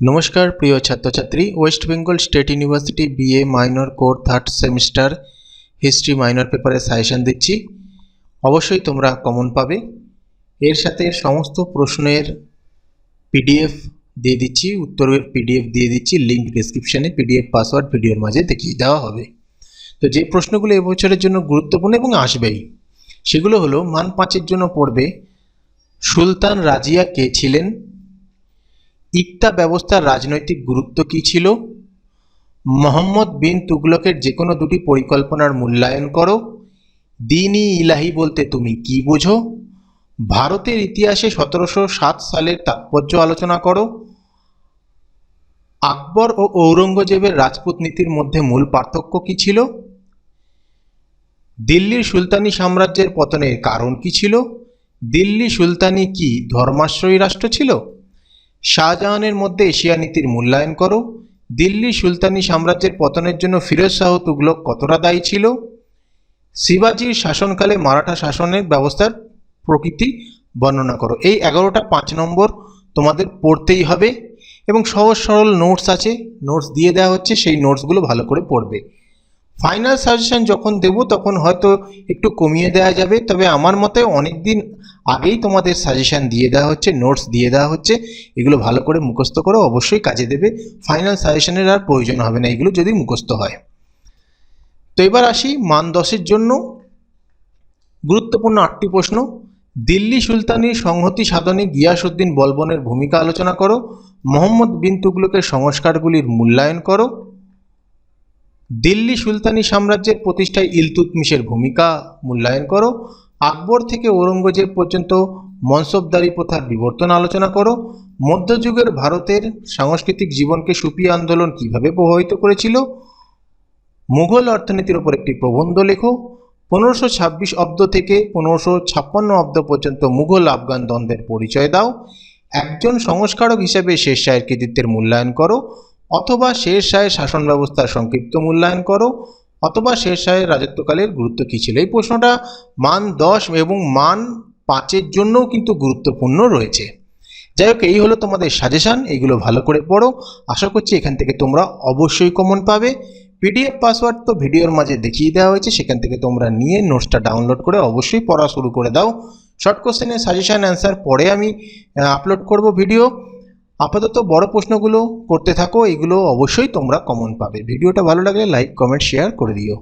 নমস্কার, প্রিয় ছাত্রছাত্রী West Bengal State University BA minor core third semester history minor পেপারে সাজেশন দিচ্ছি। অবশ্যই তোমরা কমন পাবে। এর সাথে সমস্ত প্রশ্নের পিডিএফ দিয়ে দিচ্ছি, উত্তরের পিডিএফ দিয়ে দিচ্ছি লিঙ্ক ডিসক্রিপশানে পিডিএফ পাসওয়ার্ড ভিডিওর মাঝে দেখিয়ে দেওয়া হবে। তো যে প্রশ্নগুলো এবছরের জন্য গুরুত্বপূর্ণ এবং আসবেই, সেগুলো হলো, মান পাঁচের জন্য পড়বে, সুলতান রাজিয়া কে ছিলেন? ইকতা ব্যবস্থার রাজনৈতিক গুরুত্ব কী ছিল? মোহাম্মদ বিন তুগলকের যে কোনো দুটি পরিকল্পনার মূল্যায়ন করো। দিনই ইলাহি বলতে তুমি কি বোঝো? ভারতের ইতিহাসে সতেরোশো সাত সালের তাৎপর্য আলোচনা করো। আকবর ও ঔরঙ্গজেবের রাজপুত নীতির মধ্যে মূল পার্থক্য কী ছিল? দিল্লির সুলতানি সাম্রাজ্যের পতনের কারণ কী ছিল? দিল্লি সুলতানি কি ধর্মাশ্রয়ী রাষ্ট্র ছিল? শাহজাহানের মধ্যে এশিয়া নীতির মূল্যায়ন করো। দিল্লি সুলতানি সাম্রাজ্যের পতনের জন্য ফিরোজ শাহ তুগলক কতটা দায়ী ছিল? শিবাজির শাসনকালে মারাঠা শাসনের ব্যবস্থার প্রকৃতি বর্ণনা করো। এই এগারোটা পাঁচ নম্বর তোমাদের পড়তেই হবে এবং সহজ সরল নোটস আছে। নোটস দিয়ে দেওয়া হচ্ছে, সেই নোটসগুলো ভালো করে পড়বে। ফাইনাল সাজেশন যখন দেব, তখন হয়তো একটু কমিয়ে দেওয়া যাবে। তবে আমার মতে অনেক দিন আগেই তোমাদের সাজেশন দিয়ে দেওয়া হচ্ছে নোটস দিয়ে দেওয়া হচ্ছে, এগুলো ভালো করে মুখস্থ করে, অবশ্যই কাজে দেবে। ফাইনাল সাজেশনের আর প্রয়োজন হবে না, এগুলো যদি মুখস্থ হয়। তো এবার আসি মান দশের জন্য। গুরুত্বপূর্ণ আটটি প্রশ্ন। দিল্লি সুলতানির সংহতি সাধনে গিয়াসউদ্দিন বলবনের ভূমিকা আলোচনা করো। মোহাম্মদ বিন তুগলকের সংস্কারগুলির মূল্যায়ন করো। দিল্লি সুলতানি সাম্রাজ্যের প্রতিষ্ঠায় ইলতুতমিশের ভূমিকা মূল্যায়ন করো। আকবর থেকে ঔরঙ্গজেব পর্যন্ত মনসবদারি প্রথার বিবর্তন আলোচনা করো। মধ্যযুগের ভারতের সাংস্কৃতিক জীবনকে সুপি আন্দোলন কীভাবে প্রভাবিত করেছিল? মুঘল অর্থনীতির ওপর একটি প্রবন্ধ লেখো। পনেরোশো ছাব্বিশ অব্দ থেকে পনেরোশো ছাপ্পান্ন অব্দ পর্যন্ত মুঘল আফগান দ্বন্দ্বের পরিচয় দাও। একজন সংস্কারক হিসেবে শের শাহের কৃতিত্বের মূল্যায়ন করো। অথবা শের শাহের শাসন ব্যবস্থার সংক্ষিপ্ত মূল্যায়ন করো। অথবা শের শাহের রাজত্বকালের গুরুত্ব কী ছিল? এই প্রশ্নটা মান দশ এবং মান পাঁচের জন্যও কিন্তু গুরুত্বপূর্ণ রয়েছে। যাই হোক, এই হলো তোমাদের সাজেশান এইগুলো ভালো করে পড়ো। আশা করছি এখান থেকে তোমরা অবশ্যই কমন পাবে। পিডিএফ পাসওয়ার্ড তো ভিডিওর মাঝে দেখিয়ে দেওয়া হয়েছে, সেখান থেকে তোমরা নিয়ে নোটসটা ডাউনলোড করে অবশ্যই পড়া শুরু করে দাও। শর্ট কোশ্চেনের সাজেশান অ্যান্সার পরে আমি আপলোড করব ভিডিও আপাতত বড় প্রশ্নগুলো করতে থাকো, এগুলো অবশ্যই তোমরা কমন পাবে। ভিডিওটা ভালো লাগলে লাইক কমেন্ট শেয়ার করে দিও।